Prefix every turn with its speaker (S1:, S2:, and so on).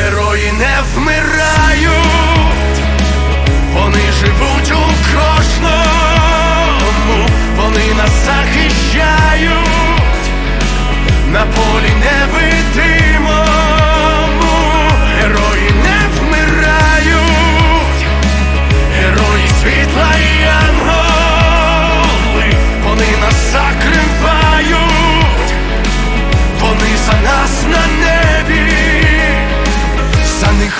S1: Герої не вмирають, вони живуть